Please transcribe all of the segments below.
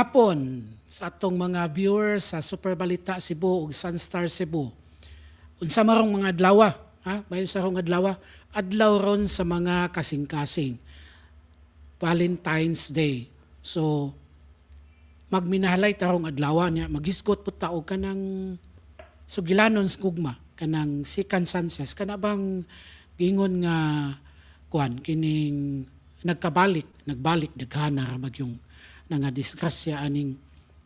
Hapon sa atong mga viewers sa Super Balita Cebu ug Sunstar Cebu. Unsa marong mga adlaw, ha? May sa rong adlaw, adlaw ron sa mga kasing-kasing. Valentine's Day. So magminahalay tarong adlaw niya, maghisgot pud ta og kanang sugilanon sa gugma kanang second sunset kana bang gingon nga kuan kining nagkabalik nagbalik daghana ra bagyong nga disgrasya aning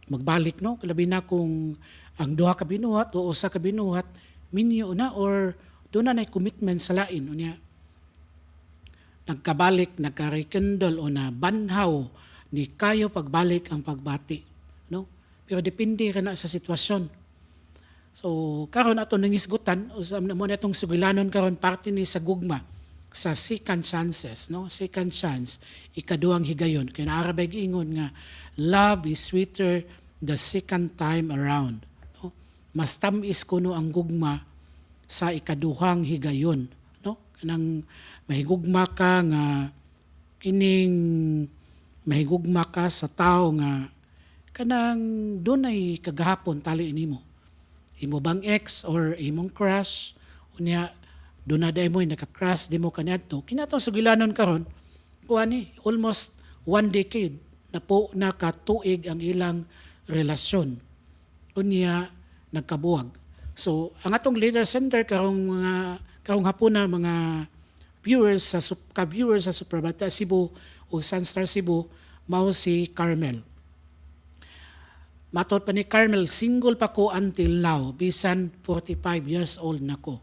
magbalik no? Labi na kung ang duha ka binuhat o usa ka binuhat minyo na or doon na nay commitment sa lain. Unya nagkabalik nagka-rekindle o na banhaw ni kayo pagbalik ang pagbati no? Pero depende ra na sa sitwasyon. So karon ato nangisgutan usam na mo natong sugilanon karon parte ni sa gugma sa second chances no? Second chance ikaduhang higayon. Kay naara bay ingon nga love is sweeter the second time around no? Mas tamis kuno ang gugma sa ikaduhang higayon no? Kanang mahigugma ka nga kining mahigugma ka sa tao nga kanang dunay kagahapon tali nimo. Imo bang ex or imong crush? Unya do na day mo naka-crush di mo kaniadto kinato sugilanon karon kuani almost one decade na po nakatuig ang ilang relasyon. Unya nagkabuwag. So ang atong leader center karong mga karong hapon na mga viewers sa sup- ka-viewers sa Superbata Cebu o Sunstar Cebu mao si Carmel. Matod pa ni Carmel, single pa ko until now, bisan 45 years old na ko.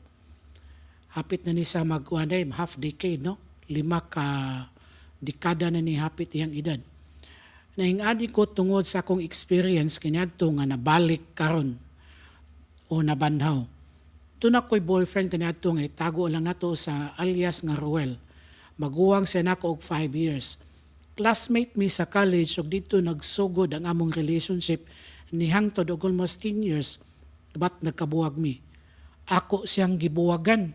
Hapit na ni sa magwanay, half decade, no? Lima ka dekada na ni hapit iyang edad. Naingadi ko tungod sa akong experience kaniadto nga nabalik karon o nabanhaw. Tuna ko'y boyfriend kaniadto nga itago lang nato sa alias nga Ruel. Maguwang siya nako og 5 years classmate mi sa college ug dito nagsugod ang among relationship ni hangtod og almost 10 years but nagkabuwag mi ako siyang gibuwagan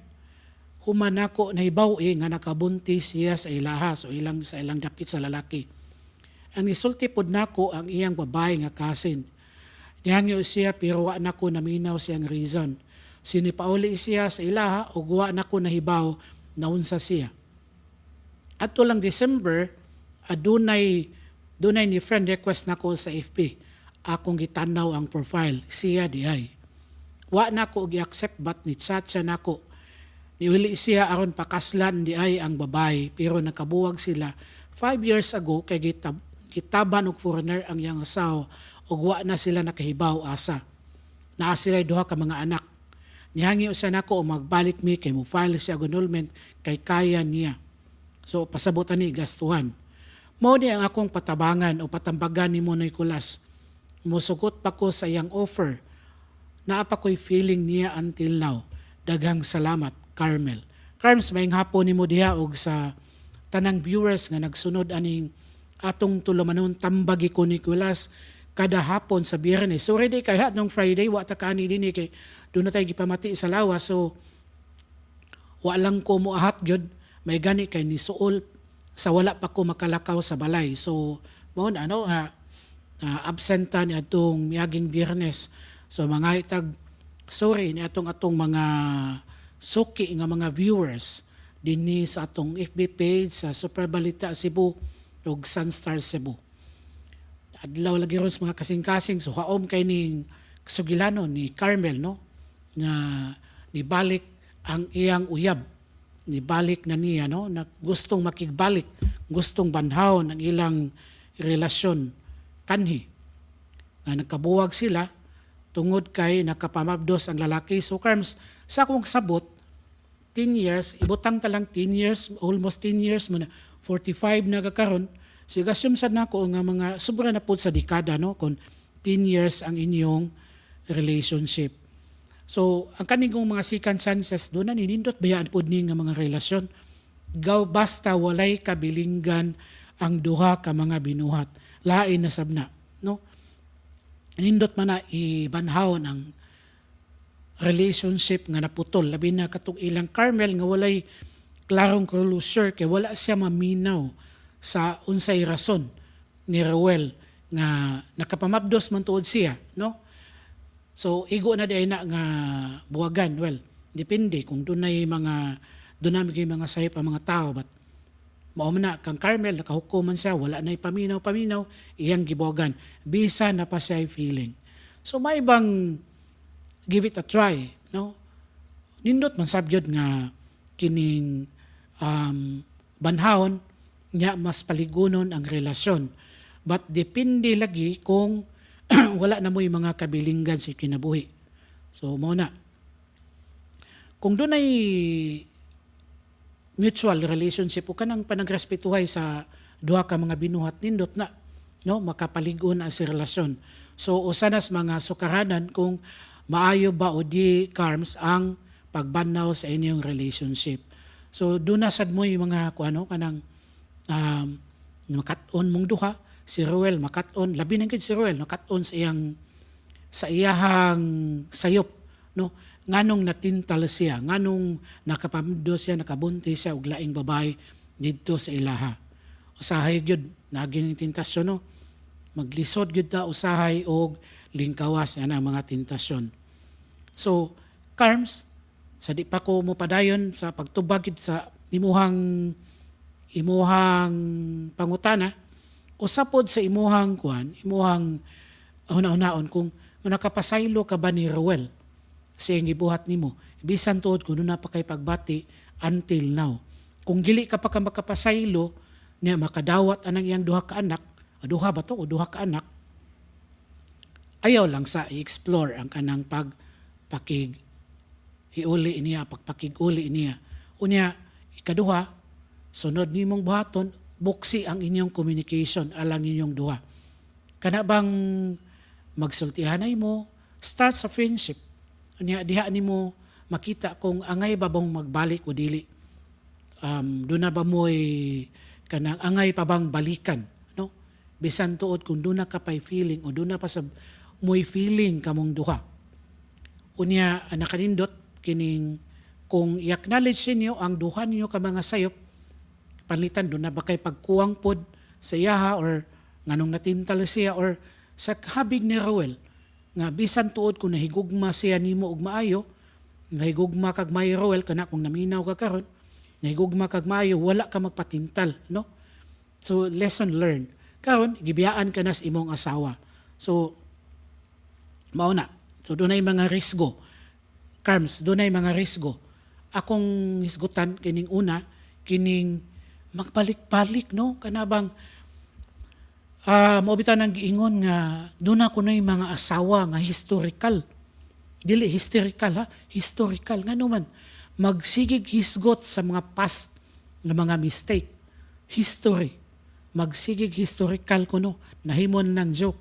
human ako nahibaw eh, nga nakabuntis siya sa ilaha so ilang sa ilang dapit sa lalaki. Ang isulti pod nako ang iyang babae nga kasin nihangyo siya pero wa nako naminaw siyang reason. Sinipauli siya sa ilaha ug wa nako nahibaw na unsa siya. Adto lang December adunay dunay ni friend request nako sa FB akong gitanaw ang profile. Siya di ay. Wa nako gi-accept but ni chat siya nako niuli siya aron pakaslan di ay ang babae pero nakabuwag sila 5 years ago kay gitab gitaban og foreigner ang iyang asawa ug wa na sila nakahibaw asa naa sila duha ka mga anak nihangi usa nako o magbalik mi kay mo file siya og annulment kay kaya niya so pasabutan ni gastuhan Mao ni ang akong patabangan o patambagan ni mo Nicolas. Musugot pa ko sa iyang offer. Naa pa ko'y feeling niya until now. Daghang salamat, Carmel. Carms, may hapon ni mo diha og sa tanang viewers nga nagsunod aning atong tulumanon tambagi ko Nicolas kada hapon sa biyernes. So ready kay nung Friday, wa ta kaani din kay doon na tayo gipamati sa lawas. So wa lang ko mo ahat gyud may gani kay ni Suol sa wala pa ko makalakaw sa balay. So, mo ano, uh, uh, absenta ni atong miaging biyernes. So, mga itag, sorry, ni atong atong mga suki nga mga viewers dinhi sa atong FB page sa Super Balita Cebu ug Sunstar Cebu. Adlaw lagi ron sa mga kasing-kasing. So haom kay ning sugilano ni Carmel no? Nga nibalik ang iyang uyab. Nibalik na niya no? Na gustong makigbalik gustong banhaw ng ilang relasyon kanhi. Nga nagkabuwag sila tungod kay nakapamabdos ang lalaki so karms sa akong sabot 10 years ibutang ta lang 10 years almost 10 years mo na 45 na kakaron sigasyon sad nako nga mga sobra na pud sa dekada no kung 10 years ang inyong relationship So, ang kanigong mga second chances doon na ninindot bayaan po ni mga relasyon. Gaw basta walay kabilinggan ang duha ka mga binuhat. Lain na sabna. No? Nindot man na ibanhaw ng relationship nga naputol. Labi na katong ilang Carmel nga walay klarong closure kay wala siya maminaw sa unsay rason ni Rowell nga nakapamabdos man tuod siya, no? So igo na day na nga buwagan. Well, depende kung dunay mga dunay mga mga sayop ang mga tao but mao na kang Carmel nakahukuman siya wala na paminaw paminaw iyang gibuwagan bisa na pa siya feeling. So may ibang give it a try, no? Nindot man sabyod nga kining um, banhawon nya mas paligunon ang relasyon. But depende lagi kung wala na mo yung mga kabilinggan sa kinabuhi. So, mo na. Kung doon ay mutual relationship o kanang panagrespetuhay sa duha ka mga binuhat nindot na no makapaligon ang si relasyon. So usanas mga sukaranan kung maayo ba o di karms ang pagbanaw sa inyong relationship. So doon na mo yung mga kuano kanang um, makaton mong duha si Ruel makaton labi na gid si Ruel makaton sa iyang sa iyahang sayop no nganong natintal siya nganong nakapamdo siya nakabunti siya og laing babae didto sa ilaha. Usahay gyud naging tentasyon no? Maglisod gyud ta usahay og lingkawas na ang mga tentasyon so karms sa di pa ko mo padayon sa pagtubag sa imuhang imuhang pangutana usapod sa imuhang kuan imuhang una-unaon kung nakapasaylo ka ba ni Ruel sa iyang gibuhat nimo bisan tuod kuno na pa kay pagbati until now. Kung gili ka pa ka makapasaylo niya makadawat anang iyang duha ka anak o duha ba to? O duha ka anak? Ayaw lang sa i-explore ang kanang pag pakig hiuli niya pagpakig-uli niya. Unya ikaduha sunod nimong buhaton buksi ang inyong communication alang inyong duha. Kana bang magsultihanay mo? Start sa friendship unya diha nimo makita kung angay ba bang magbalik o dili. Um, doon na ba mo'y kanang angay pa bang balikan no? Bisan tuod kung doon na ka pa'y feeling o doon na pa sa mo'y feeling kamong duha. Unya nakanindot kining kung i-acknowledge ninyo ang duha ninyo ka mga sayop palitan doon na ba kay pagkuwang pod sa iyaha or nganong natintal siya or sa habig ni Rowel nga bisan tuod kung nahigugma siya nimo og maayo nahigugma kag may Rowel kana kung naminaw ka karon nahigugma kag maayo wala ka magpatintal no? So lesson learned. Karon gibiyaan ka na sa imong asawa. So mao na. So dunay mga risgo. Carms, dunay mga risgo. Akong hisgutan kining una, kining magbalik-balik no? Kanabang uh, bitaw nang giingon nga duna yung mga asawa nga historical. Dili historical ha, historical nga man magsigig hisgot sa mga past nga mga mistake. History. Magsigig historical kuno nahimon ng joke.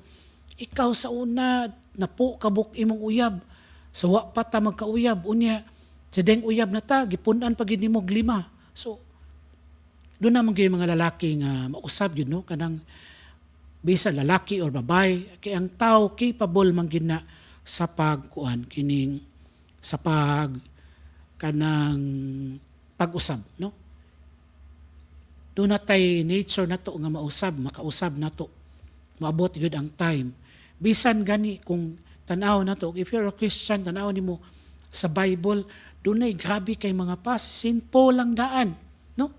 Ikaw sa una napo kabuk imong uyab So wa pa ta magkauyab unya sa deng uyab na ta gipunan pag nimo lima. So do na man mga lalaki nga mausab yun no kanang bisa lalaki or babae kay ang tao capable man gid sa pagkuan kining sa pag kanang pag-usab no do na tay nature nato nga mausab makausab nato maabot gyud ang time bisan gani kung tanaw na to. If you're a Christian, tanaw ni mo sa Bible, doon ay grabe kay mga pas. Sinpo lang daan. No?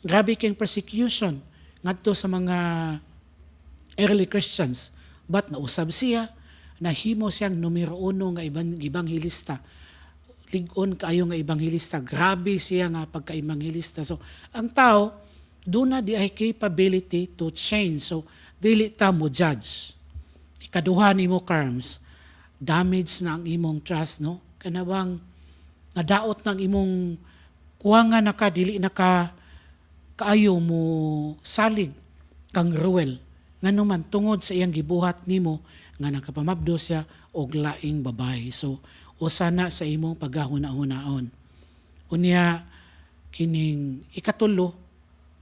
Grabe kay persecution ngadto sa mga early Christians. But nausab siya, nahimo siyang numero uno nga ibang ibanghilista. Ligon kaayo nga ibanghilista. Grabe siya nga pagka-ibanghilista. So, ang tao, doon na di ay capability to change. So, dili ta mo judge. Ikaduha ni mo, Carms, damage na ang imong trust no kanabang nadaot ng imong kuwangan na ka dili na ka kaayo mo salig kang Ruel ngano man tungod sa iyang gibuhat nimo nga nakapamabdo siya og laing babae. So usa na sa imong paghahuna-hunaon. Unya kining ikatulo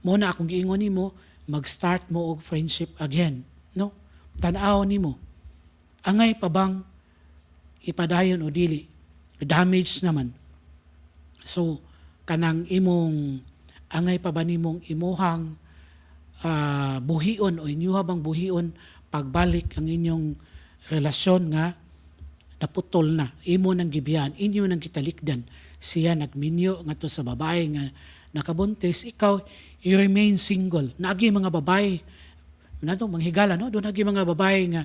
mo na akong giingon nimo mag-start mo og friendship again no? Tan-aw nimo. Angay pa bang ipadayon o dili? Damage naman. So kanang imong angay pa ba nimong imuhang uh, buhion o inyuha bang buhion pagbalik ang inyong relasyon nga naputol na. Imo nang gibiyan inyo nang gitalikdan siya nagminyo ngadto sa babae nga nakabuntis. Ikaw you remain single. Naagi mga babae nato manghigala no? Do nagi mga babae nga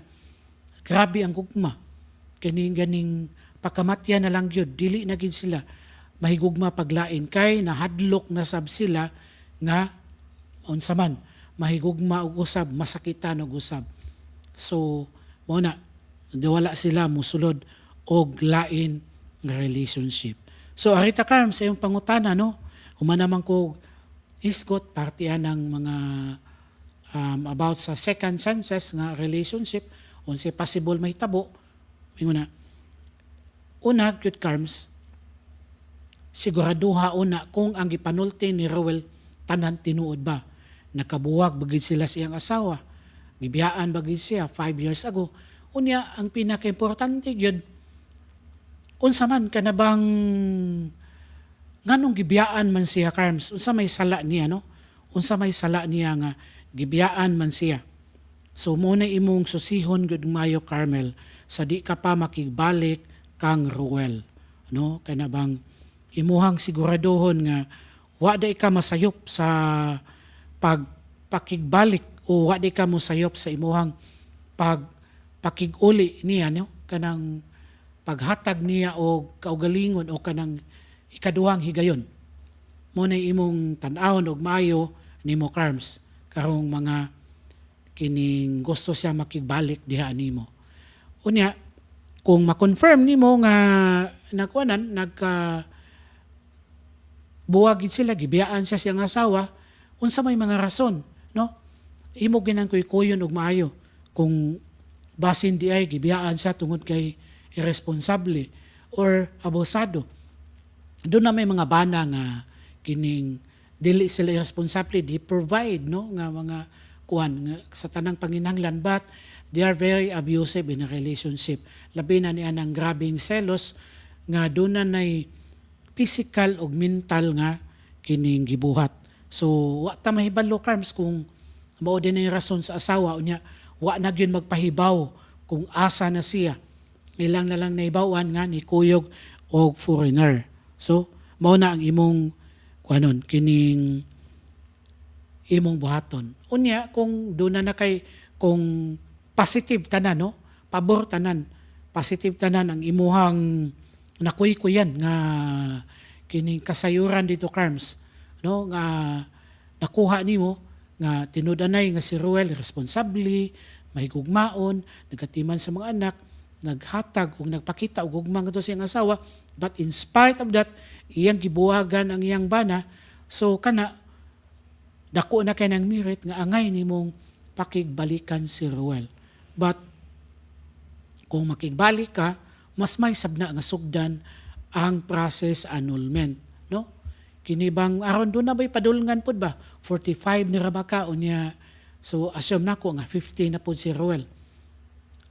grabe ang gugma. Kaning ganing pakamatya na lang gyud dili na gid sila mahigugma paglain. Kay nahadlok na sab sila nga unsa man mahigugma og usab masakitan og usab so mo na wala sila musulod og lain nga relationship. So arita karm sa iyong pangutana no? Humana man ko isgot partian ng mga um, about sa second chances nga relationship unsay possible mahitabo mingon na una. Gyud karms siguraduha una kung ang gipanulti ni Rowell tanan tinuod ba nakabuwag bagid sila sa iyang asawa. Gibiyaan bagid siya five years ago. Unya ang pinaka-importante gyud unsa man kana bang nganong gibiyaan man siya Carms? Unsa may sala niya no? Unsa may sala niya nga gibiyaan man siya? So muna imong susihon gud mayo Carmel sa di ka pa makigbalik kang Ruel no? Kana bang imuhang siguraduhon nga wa day ka masayop sa pag pakigbalik o wa day ka mosayop sa imuhang pag pakiguli niya no? Kanang paghatag niya og kaugalingon o kanang ikaduhang higayon. Mo na imong tan-awon og maayo nimo Carms karong mga kining gusto siya makigbalik diha nimo unya kung ma-confirm nimo nga nakuanan nagka buwagid sila gibiyaan siya siyang asawa unsa may mga rason no? Imo ginang kuy kuyon og maayo kung basin di ay gibiyaan siya tungod kay irresponsable or abusado. Doon na may mga bana nga kining dili sila irresponsable di provide no? Nga mga kuan nga sa tanang panginahanglan but they are very abusive in a relationship. Labi na niya ng grabing selos nga doon na nay physical ug mental nga kining gibuhat so wa ta mahibalo karms kung mao din ang rason sa asawa. Unya wa na gyud magpahibaw kung asa na siya. Ilang na lang naibawan nga ni kuyog og foreigner. So mao na ang imong kuanon kining imong buhaton. Unya kung doon na na kay kung positive tanan no? Pabor tanan positive tanan ang imuhang nakuy-kuyan nga kining kasayuran dito Carms no nga nakuha nimo nga tinudanay nga si Ruel responsably mahigugmaon nagatiman sa mga anak naghatag ug nagpakita og gugma ngadto sa iyang asawa. But in spite of that iyang gibuhagan ang iyang bana. So kana dako na kay nang merit nga angay nimong pakigbalikan si Ruel. But kung makigbalik ka mas may sabna nga sugdan ang process annulment no kini bang aron do na bay padulngan pud ba? 45 ni Rabaka unya so assume nako nga 50 na pud si Ruel.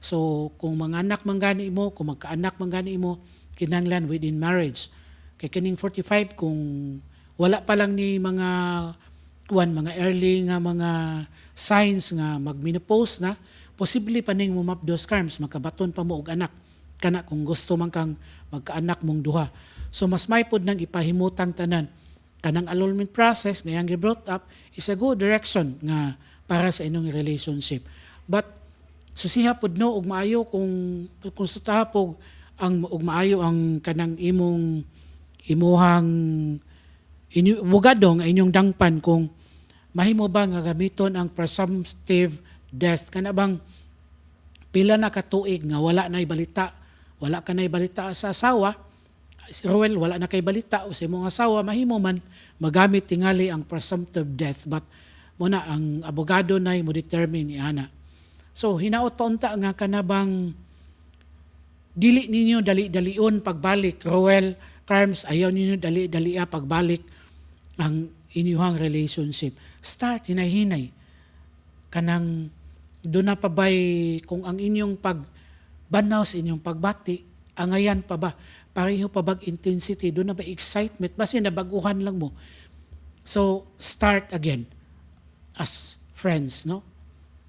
So kung mga anak man gani mo kung magkaanak man gani mo kinanglan within marriage. Kay kining 45 kung wala pa lang ni mga kuan mga early nga mga signs nga magmenopause na posible pa ning mumapdos carms makabaton pa mo og anak. Kana kung gusto man kang magkaanak mong duha. So mas may pod nang ipahimutang tanan kanang annulment process nga yang brought up is a good direction nga para sa inyong relationship. But susiha pod no og maayo kung kung sa pog ang og maayo ang kanang imong imuhang inyo bugado nga inyong dangpan kung mahimo ba nga gamiton ang presumptive death kana bang pila na katuig nga wala na balita wala ka na balita sa asawa, si Roel wala na kay balita o sa imong asawa, mahimo man magamit tingali ang presumptive death but muna ang abogado na mo determine ana. So hinaot pa unta nga kanabang dili ninyo dali-dalion pagbalik Roel Carms ayaw ninyo dali-dalia pagbalik ang inyuhang relationship. Start hinay-hinay kanang do na pa bay kung ang inyong pag banaw sa inyong pagbati, angayan pa ba? Pareho pa bag intensity? Doon na ba excitement? Basta nabaguhan lang mo. So, start again as friends, no?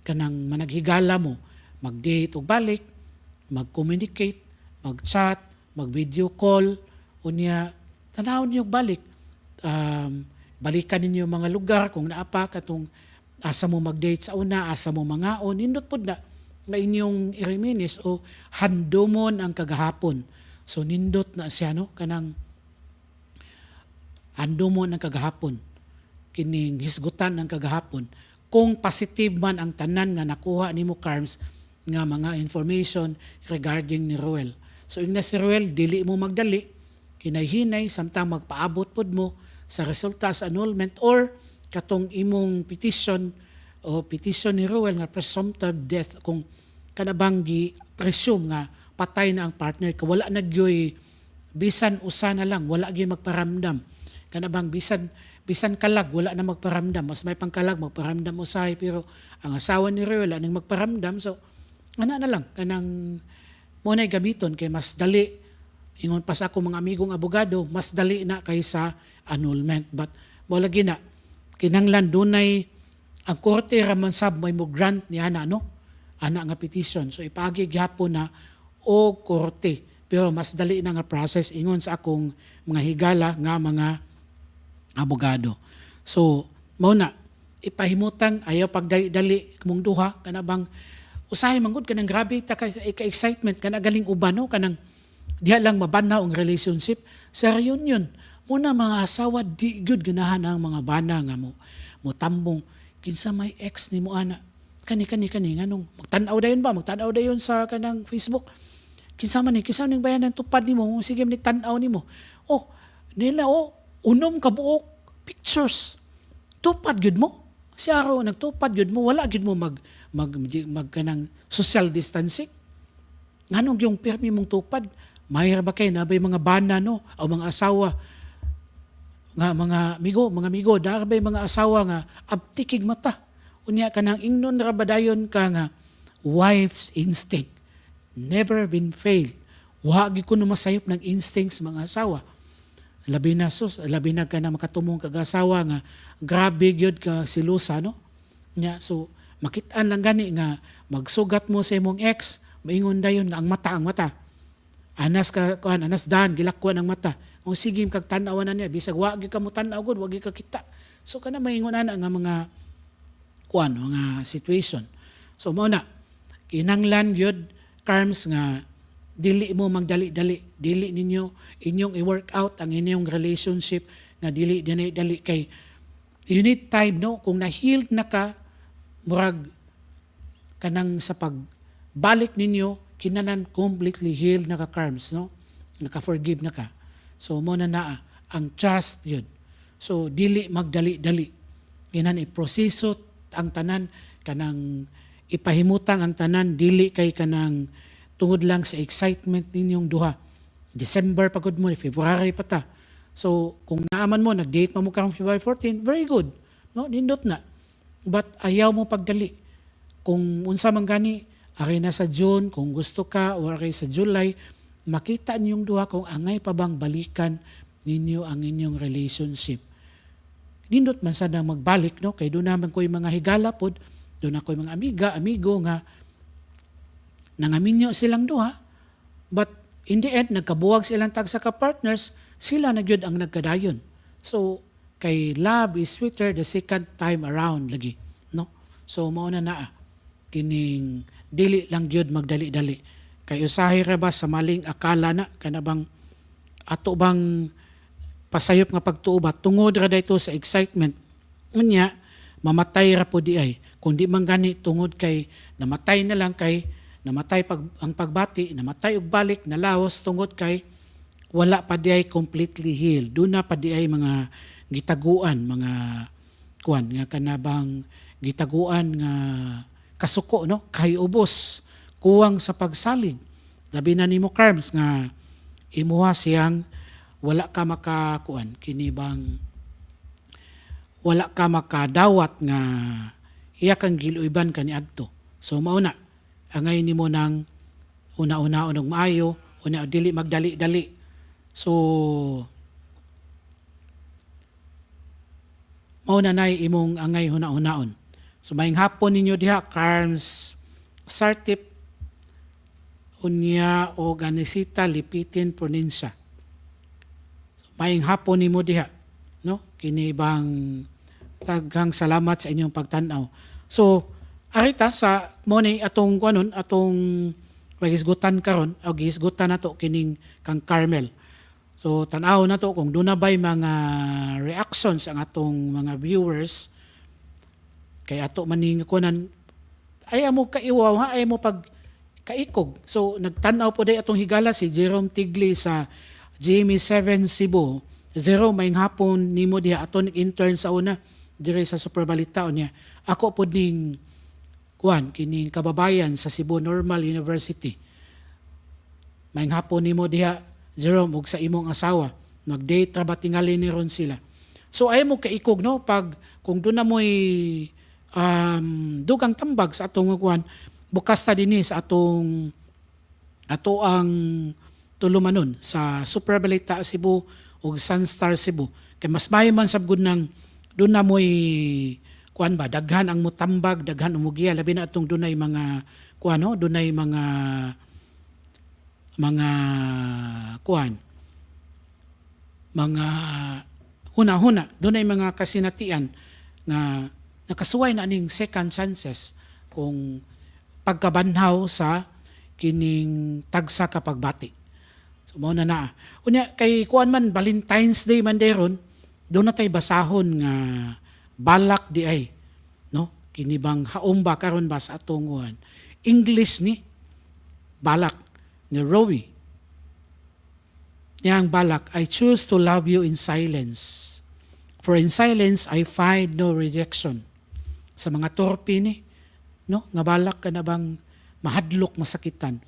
kanang managhigala mo mag-date og balik mag-communicate mag-chat mag-video call unya tanawon niyo balik um, balikan ninyo mga lugar kung naapa katong asa mo mag-date sa una asa mo mangaon nindot pud na nga inyong i-reminis o handomon ang kagahapon so nindot na siya no? Kanang handomon ang kagahapon. Kining hisgutan ng kagahapon. Kung positive man ang tanan nga nakuha nimo Carms nga mga information regarding ni Ruel. So ing na si Ruel dili mo magdali. Kinayhinay samtang magpaabot pod mo sa resulta sa annulment or katong imong petition o petition ni Ruel nga presumptive death kung kanabang gi presume nga patay na ang partner ka wala na gyoy bisan usa na lang. Wala gyud magparamdam. Kanabang bisan bisan kalag wala na magparamdam. Mas may pangkalag magparamdam usahay. Pero ang asawa ni Ruel aning magparamdam. So ana na lang. Kanang mo na gamiton kay mas dali. Ingon pa sa ako mga amigong abogado mas dali na kaysa annulment. But mo lagi na kinanglan dunay ang korte raman sab may mo grant niya na no? Ana nga petition. So ipagi gyapon na o korte. Pero mas dali na nga process ingon sa akong mga higala nga mga abogado. So, mao na ipahimutan ayaw pagdali-dali mong duha kana bang usahay manggod kanang grabe ta ka, excitement kana galing uban no kanang diha lang mabana ang relationship sa reunion muna mga asawa di good ganahan ang mga bana nga mo mo tambong kinsa may ex ni mo ana? Kani kani kani nganong magtan-aw dayon ba? Magtan-aw dayon sa kanang Facebook kinsa man ni kinsa ning bayanan tupad nimo sige ni tan-aw nimo. Oh nila oh unom ka buok pictures. Tupad gyud mo. Siya ro nagtupad gyud mo wala gyud mo mag mag mag kanang social distancing. Nganong yung pirmi mong tupad? Mahir ba kay nabay mga bana no? O mga asawa? Nga mga migo mga migo nabay mga asawa nga abtikig mata. Unya kanang ingnon ra ba dayon ka nga wife's instinct never been failed wa gyud kuno masayop ng instincts mga asawa. Labi na sus labi na ka na makatumong kag asawa nga grabe gyud ka silusa no? Nya so makit-an lang gani nga magsugat mo sa imong ex maingon dayon nga ang mata ang mata. Anas ka kuan anas dan gilakwan ang mata. Kung sige kag tan-awan na niya bisag wa gyud ka mo tan-aw gud wa gyud ka kita. So kana maingon ana nga mga kuan mga situation. So mao na kinanglan gyud terms nga dili mo magdali-dali dili ninyo inyong i-work out ang inyong relationship nga dili dinay dali kay you need time no? Kung na-healed na ka murag kanang sa pagbalik ninyo kinanan completely healed na ka karms no? Naka-forgive na ka. So mo na naa ang trust yun. So dili magdali-dali. Kinan iproseso ang tanan kanang ipahimutang ang tanan dili kay kanang tungod lang sa excitement ninyong duha. December pagod mo, February pa ta. So, kung naaman mo, nag-date mo mo karong February 14, very good. No, nindot na. But ayaw mo pagdali. Kung unsa man gani, ari na sa June, kung gusto ka, o ari sa July, makita niyong duha kung angay pa bang balikan ninyo ang inyong relationship. Nindot man sana magbalik, no? Kay doon naman ko yung mga higala pod, doon ako mga amiga, amigo nga, nangaminyo silang duha, but in the end, nagkabuwag silang tag sa ka-partners, sila na gyud ang nagkadayon. So, kay love is sweeter the second time around lagi. No? So, mao na naa. Kining dili lang gyud magdali-dali. Kay usahay ra ba sa maling akala na kanabang ato bang pasayop nga pagtuo ba tungod ra dayto sa excitement unya mamatay ra po di ay kung di man gani tungod kay namatay na lang kay namatay pag, ang pagbati, namatay og balik, nalaos tungod kay wala pa di ay completely healed. Doon na pa di ay mga gitaguan, mga kuan nga kanabang gitaguan nga kasuko no kay ubos kuwang sa pagsalig. Labi na nimo Carms nga imuha siyang wala ka makakuan kini bang wala ka makadawat nga iya kang giluiban kani adto. So mao na angay nimo nang una-una og maayo una dili magdali-dali so mao na imong angay huna-hunaon So maing hapon ninyo diha Carms Sartip unya o Ganisita Lipitin Provincia. So, maing hapon nimo diha no kini bang taghang salamat sa inyong pagtan-aw. So arita sa mo ni atong kuanon atong pagisgutan karon o gisgutan nato kining kang Carmel. So tan-aw na to kung na ba'y mga reactions ang atong mga viewers kay ato maning kunan ay amo kaiwaw ha ay mo pag kaikog. So nagtan-aw po day atong higala si Jerome Tigli sa Jamie 7 Cebu. Zero may hapon nimo diha aton intern sa una dire sa Superbalita niya. Ako po ning kuan kining kababayan sa Cebu Normal University. May hapon nimo diha Jerome ug sa imong asawa mag-date ra ba tingali ni ron sila. So ay mo kaikog no pag kung doon na mo'y um, dugang tambag sa atong kuan bukas ta dinhi sa atong ato ang tulumanon sa Super Balita Cebu ug Sunstar Cebu. Kay mas mayo man sab gud nang doon na mo'y kuan ba daghan ang mutambag daghan ang mugiya. Labi na atong dunay mga kuan no? Dunay mga mga kuan mga huna-huna. Dunay mga kasinatian na nakasuway na ning second chances kung pagkabanhaw sa kining tagsa ka pagbati. So mao na na. Unya kay kuan man Valentine's Day man deron, do na tay basahon nga balak di ay no kini bang haom ba karon ba sa atong kuan English ni balak ni Rowie. Niyang balak, I choose to love you in silence. For in silence, I find no rejection. Sa mga torpe ni, no? Nga balak ka na bang mahadlok masakitan.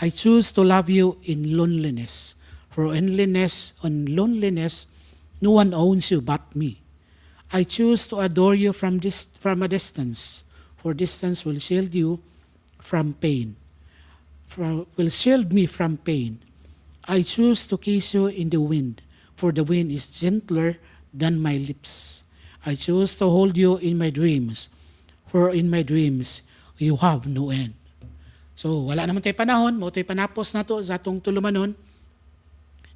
I choose to love you in loneliness. For loneliness, on loneliness, no one owns you but me. I choose to adore you from, dis- from a distance. For distance will shield you from pain. From, will shield me from pain. I choose to kiss you in the wind, for the wind is gentler than my lips. I choose to hold you in my dreams, for in my dreams you have no end. So, wala naman tayo panahon, mo tayo panapos na to sa atong tulumanon,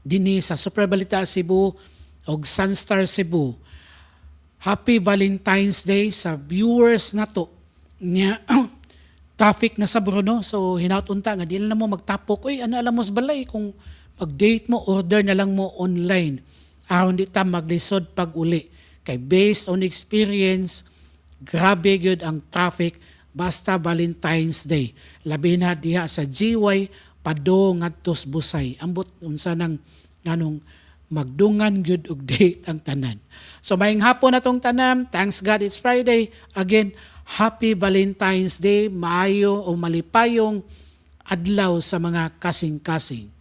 dini sa Super Balita Cebu o Sunstar Cebu. Happy Valentine's Day sa viewers na to. Nya, traffic na sa Bruno, so hinautunta nga, di na mo magtapok, uy, ano alam mo sa balay, kung mag-date mo, order na lang mo online. Aron di ta maglisod pag uli. Kay based on experience, grabe gyud ang traffic basta Valentine's Day. Labi na diha sa GY pado ngadto sa Busay. Ambot unsa nang nganong magdungan gyud og date ang tanan. So maayong hapon atong tanan. Thanks God it's Friday. Again, Happy Valentine's Day. Maayo o malipayong adlaw sa mga kasing-kasing.